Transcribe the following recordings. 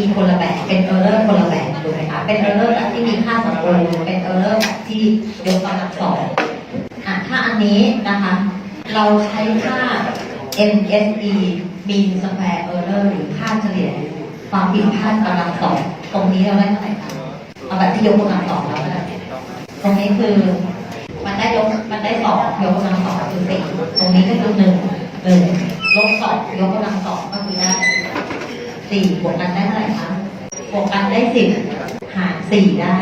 นะคะเพีคนละแบบเป็น error คนละแบบถูกไหมคะเป็น error แบบที่มีค่าสมบูรณ์เป็น error แบบที่ยกกำลังสองอะถ้าอันนี้นะคะ เราใช้ค่า MSE mean square error หรือค่าเฉลี่ยความผิดพลาดกำลังสองตรงนี้เราได้เท่าไหร่คะเอาแบบที่ยกกำลังสองแล้วก็ได้ตรงนี้คือมันได้ยกมันได้สองยกกำลังสองคือสี่ตรงนี้ก็คือหนึ่งหนึ่งลบสองยกกำลังสองก็คือได้ สี่บวกกันได้เท่าไหร่คะ บวกกันได้สิบหารสี่ได้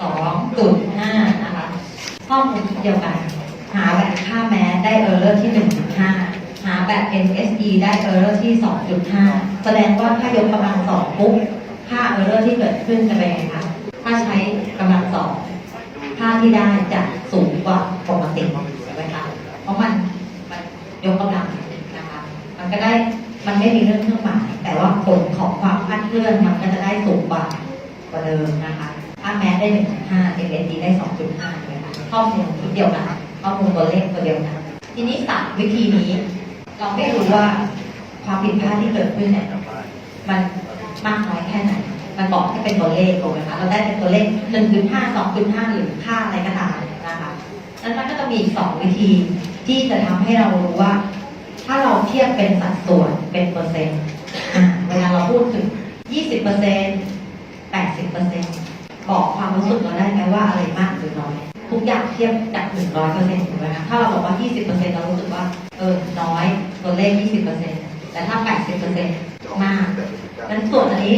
สองจุดห้านะคะ ข้อมูลเดียวกัน หาแบบค่าแม้ได้เออร์เลอร์ที่หนึ่งจุดห้าหาแบบ NSE ได้เออร์เลอร์ที่สองจุดห้าแสดงว่าถ้ายกกำลังสองปุ๊บ ค่าเออร์เลอร์ที่เกิดขึ้นจะเป็นไงคะ ถ้าใช้กำลังสองค่าที่ได้จะสูงกว่าปกติใช่ไหมคะเพราะมันมันยกกำลังนะคะ มันก็ได้ มันไม่มีเรื่องเครื่องหมายแต่ว่าผลของความคลาดเคลื่อนมันก็จะได้สูงกว่ากว่าเดิมนะคะถ้าแม้ได้1.5 MSD ได้2.5ใช่ไหมคะข้อมูลชุดเดียวกันข้อมูลตัวเลขตัวเดียวกันทีนี้สับวิธีนี้ เราไม่รู้ว่าความผิดพลาดที่เกิดขึ้นเนี่ยมันมากน้อยแค่ไหน มันบอกให้เป็นตัวเลขถูกไหมคะเราได้เป็นตัวเลข1.5 2.5หรือค่าอะไรก็ตามนะคะนั้นมันก็จะมีสองวิธีที่จะทำให้เรารู้ว่า ถ้าเราเทียบเป็นสัดส่วนเป็นเปอร์เซ็นต์เวลาเราพูดถึง 20เปอร์เซ็นต์80เปอร์เซ็นต์บอกความรู้สึกเราได้ไหมว่าอะไรมากหรือน้อย ทุกอย่างเทียบจาก100เปอร์เซ็นต์ถูกไหมคะถ้าเราบอกว่า 20เปอร์เซ็นต์เรารู้สึกว่าเออน้อยตัวเลข 20เปอร์เซ็นต์แต่ถ้า 80เปอร์เซ็นต์มากนั้นส่วนอันนี้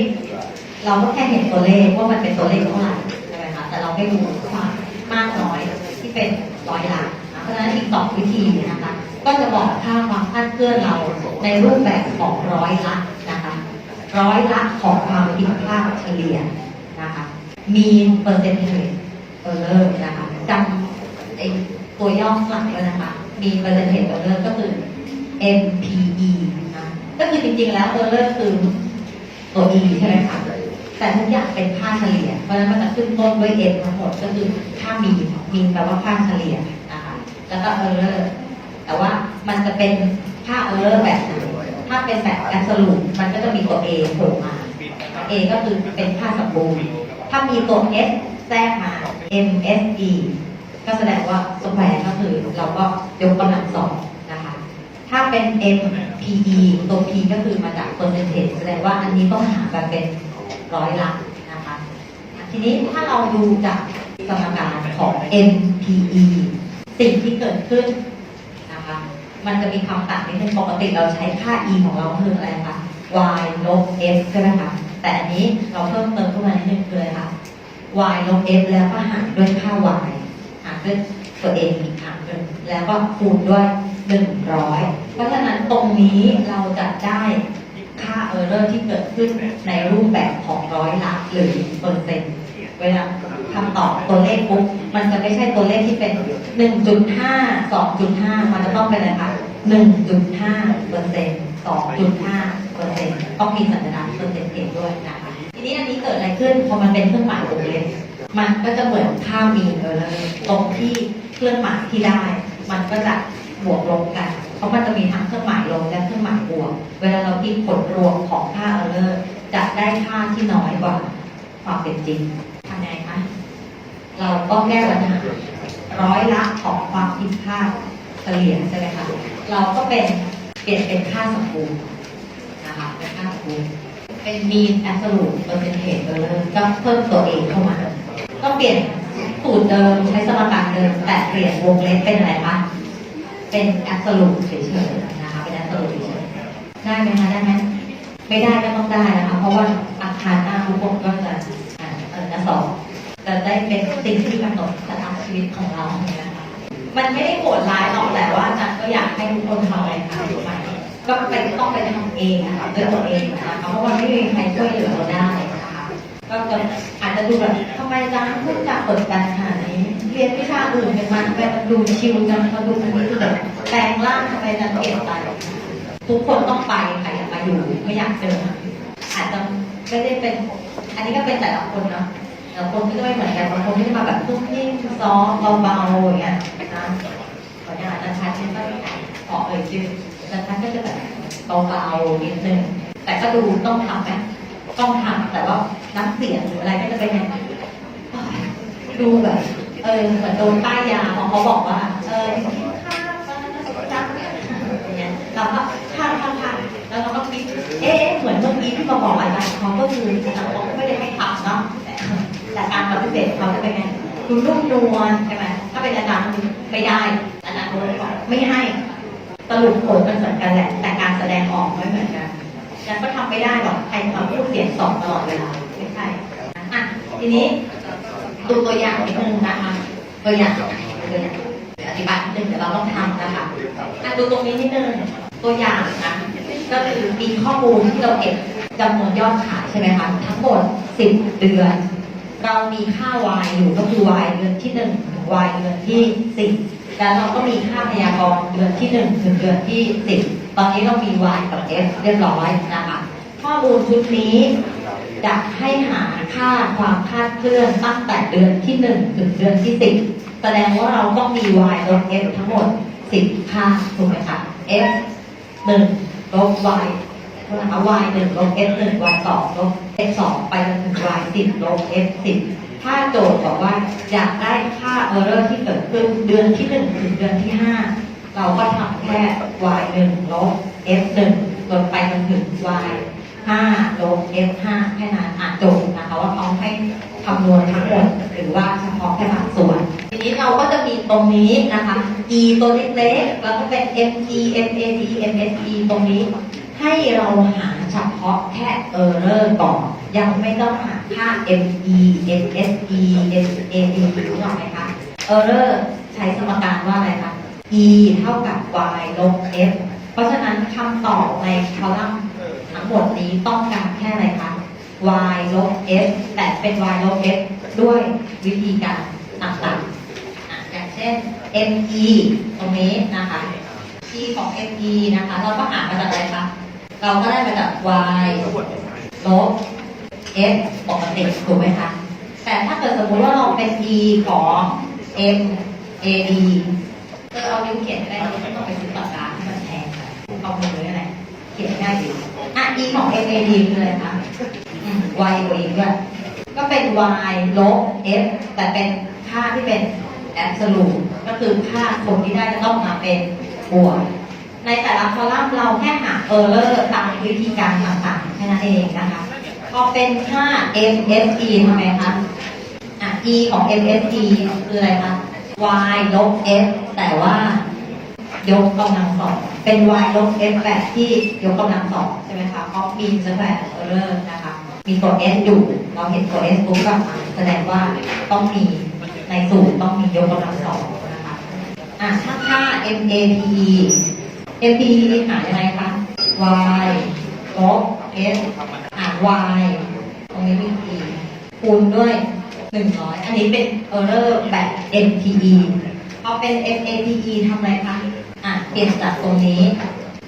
เราก็แค่เห็นตัวเลขว่ามันเป็นตัวเลขเท่าไหร่ใช่ไหมคะแต่เราไม่รู้ความมากน้อยที่เป็นร้อยลักนะ เพราะฉะนั้นอีกสองวิธีนะคะ ก็จะบอกค่าความคาดเคลื่อนเราในรูปแบบของร้อยละนะคะ ร้อยละของความผิดพลาดเฉลี่ยนะคะ mean percentage error นะคะจำไอตัวย่อข้างหลังไว้นะคะ mean percentage error ก็คือ MPE นะก็คือจริงๆแล้ว error คือตัว e ใช่ไหมคะแต่ทุกอย่างเป็นค่าเฉลี่ย เพราะฉะนั้นมันจะขึ้นต้นด้วย m ทั้งหมดก็คือค่ามีมีแปลว่าค่าเฉลี่ย แล้วก็ error แต่ว่ามันจะเป็นค่า error แบบไหนถ้าเป็นแบบ absolute มันก็จะมีตัว a โผล่มา a ก็คือเป็นค่าสมบูรณ์ถ้ามีตัว s แทรกมา mse ก็แสดงว่าสแควร์ก็คือเราก็ยกกำลังสองนะคะ ถ้าเป็น MPE ตัว P ก็คือมาจาก percentage แสดงว่าอันนี้ต้องหาแบบเป็นร้อยละนะคะ ทีนี้ถ้าเราดูจากสมการของ MPE สิ่งที่เกิดขึ้นนะคะมันจะมีคำต่างนิดนึงปกติเราใช้ค่า E ของเราคืออะไรคะ y ลบ f ใช่ไหมคะแต่อันนี้เราเพิ่มเติมขึ้นมานิดนึงคืออะไรคะ y ลบ f แล้วก็หารด้วยค่า y หารด้วยตัวเองอีกครั้งหนึ่งแล้วก็คูณด้วย 100 เพราะฉะนั้นตรงนี้เราจะได้ค่าเออร์เรอร์ที่เกิดขึ้นในรูปแบบของร้อยละหรือเปอร์เซ็นต์เวลา คำตอบตัวเลขปุ๊บมันจะไม่ใช่ตัวเลขที่เป็น 1.5 2.5 มันจะต้องเป็นอะไรคะ1.5เปอร์เซ็นต์2.5เปอร์เซ็นต์ต้องมีสัญลักษณ์เปอร์เซ็นต์เด้วยนะคะทีนี้อันนี้เกิดอะไรขึ้นพอมันเป็นเครื่องหมายวงเล็บมันก็จะเหมือนค่ามีเออเลยตรงที่เครื่องหมายที่ได้ มันก็จะบวกลบกัน เพราะมันจะมีทั้งเครื่องหมายลบและเครื่องหมายบวก เวลาเราคิดผลรวมของค่าเออร์เลอร์จะได้ค่าที่น้อยกว่าความเป็นจริง เราก็แก้ปัญหาร้อยละของความผิดพลาดเฉลี่ยใช่ไหมคะเราก็เป็นเปลี่ยนเป็นค่าสมบูรณ์นะคะเป็นค่าสมบูรณ์เป็น mean absolute percentage error ก็เพิ่มตัวเองเข้ามา ก็เปลี่ยนสูตรเดิมใช้สมการเดิมแต่เปลี่ยนวงเล็บเป็นอะไรคะเป็น absolute เฉยๆนะคะเป็น absolute เฉยๆได้ไหมคะได้ไหมไม่ได้ก็ต้องได้นะคะเพราะว่าอาคารหน้าทุกคนก็จะอ่าเออจะสอบจะ ได้เป็นสิ่งที่กำหนดชะตาชีวิตของเราเนี่ยนะคะมันไม่ได้โหดร้ายหรอกแต่ว่าอาจารย์ก็อยากให้ทุกคนทำอะไรคะถูกไหมก็เป็นต้องไปทำเองนะคะด้วยตัวเองนะคะเพราะว่าไม่มีใครช่วยเหลือเราได้นะคะก็จะอาจจะดูแบบทำไมอาจารย์พูดจากเปิดการขนาดนี้เรียนวิชาอื่นกันมาแบบดูชิลจังมาดูอันนี้คือแบบแปลงร่างทำไมจารย์เปลี่ยนไปทุกคนต้องไปใครอยากมาอยู่ไม่อยากเจออาจจะไม่ได้เป็น อันนี้ก็เป็นแต่ละคนเนาะ แต่คนก็ไม่เหมือนกันบางคนที่มาแบบนุ่มนิ่มซอฟเบาๆอย่างเงี้ยนะขออนุญาตอาจารย์ชัดก็ขอเอ่ยชื่ออาจารย์ชัดก็จะแบบเบาๆนิดนึงแต่ก็ดูต้องทำไหมต้องทำแต่ว่าน้ำเสียงหรืออะไรก็จะเป็นอย่างดูแบบเออเหมือนโดนป้ายยาพอเขาบอกว่า เออกินข้าวจังอย่างเงี้ยเราก็ทานทานทานแล้วเราก็คิดเอ๊ะเหมือนเมื่อกี้ที่มาบอกอาจารย์เขาก็คือสังคมไม่ได้ให้ทำเนาะ แต่แต่การปฏิเสธเขาจะเป็นไงดูนุ่มนวลใช่ไหมถ้าเป็นอาจารย์ไม่ได้อาจารย์เขาเลยบอกไม่ให้สรุปผลมันเหมือนกันแหละ แต่การแสดงออกไม่เหมือนกันฉันก็ทำไม่ได้หรอกใครมาพูดเสียงสองตลอดเวลาไม่ใช่อะทีนี้ดูตัวอย่างนิดนึงนะคะตัวอย่างตัวอย่างอธิบายนิดนึงเดี๋ยวเราต้องทำนะคะอะดูตรงนี้นิดนึงตัวอย่างนะก็คือมีข้อมูลที่เราเก็บจำนวนยอดขายใช่ไหมคะทั้งหมด10เดือน เรามีค่า y อยู่ก็คือ y เดือนที่1ถึง y เดือนที่10แล้วเราก็มีค่าพยากรณ์เดือนที่1ถึงเดือนที่10ตอนนี้เรามี y กับ f เรียบร้อยนะคะข้อมูลชุดนี้จะให้หาค่าความคาดเคลื่อนตั้งแต่เดือนที่1ถึงเดือนที่10แสดงว่าเราต้องมี y ลบ f ทั้งหมด10ค่าถูกไหมคะ f 1ลบ y เท่าไหร่คะ y 1ลบ f 1 y 2ลบ f 2ไปจนถึง y 10ลบ f 10ถ้าโจทย์บอกว่าอยากได้ค่า error ที่เกิดขึ้นเดือนที่1ถึงเดือนที่5เราก็ทำแค่ y 1ลบ f 1ลดไปจนถึง y 5ลบ f 5แค่นั้นอ่านโจทย์นะคะว่าเขาให้คำนวณทั้งหมดหรือว่าเฉพาะแค่บางส่วน ทีนี้เราก็จะมีตรงนี้นะคะ e ตัวเล็กๆแล้วก็เป็น mt mat mse ตรงนี้ ให้เราหาเฉพาะแค่ error ก่อนยังไม่ต้องหาค่า me mse mad หรือเปล่าไหมคะ error ใช้สมการว่าอะไรคะ e เท่ากับ y ลบ f เพราะฉะนั้นคำตอบในคอลัมน์ทั้งหมดนี้ต้องการแค่อะไรคะ y ลบ f แต่เป็น y ลบ f ด้วยวิธีการต่างๆ อย่างเช่น me ตรงนี้นะคะ e ของ me นะคะ เราก็หามาจากอะไรคะ เราก็ได้มาจาก y ลบ f ปกติถูกไหมคะ แต่ถ้าเกิดสมมติว่าเราเป็น e ของ m a d เออเอานิ้วเขียนก็ได้ไม่ต้องไปซื้อปากกาที่มันแพงเอามือเลยอะไรเขียนง่ายดีอะ e ของ m a d คืออะไรคะ y ตัวเองด้วยก็เป็น y ลบ f แต่เป็นค่าที่เป็น absolute ก็คือค่าผลที่ได้จะต้องมาเป็นบวก ในแต่ละคอลัมน์เราแค่หา error ตามวิธีการต่างๆแค่นั้นเองนะคะพอเป็นค่า MSE ทำไมคะอะ E ของ MSE คืออะไรคะ y ลบ f แต่ว่ายกกำลังสองเป็น y ลบ f แบบที่ยกกำลังสองใช่ไหมคะเพราะมีสแควร์ error นะคะมีตัว s อยู่ เราเห็นตัว s ปุ๊บก็แสดงว่าต้องมีในสูตรต้องมียกกำลังสองนะคะอะถ้าค่า MAPE MPE หายังไงคะ y ลบ s หาร y ตรงนี้มี e คูณด้วย 100 อันนี้เป็น error แบบ MPE พอเป็น MAPE ทำอะไรคะ อะเปลี่ยนจากตรงนี้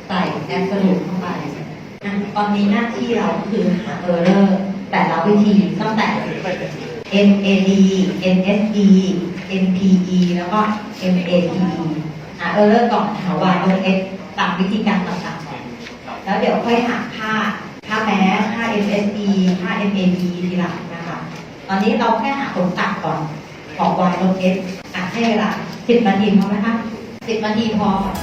ใส่ absolute เข้าไปอะตอนนี้หน้าที่เราคือหา error แต่ละวิธีตั้งแต่ MAD NSE NPE แล้วก็ MAPE หา error ก่อนหา y ลบ x ตามวิธีการต่างๆแล้วเดี๋ยวค่อยหาค่าค่าแมสค่า MSE ค่า MAD ทีหลังนะคะ ตอนนี้เราแค่หาผลต่างก่อนของ y ลบ s อะให้เวลา 10นาทีพอไหมคะ10นาทีพอค่ะ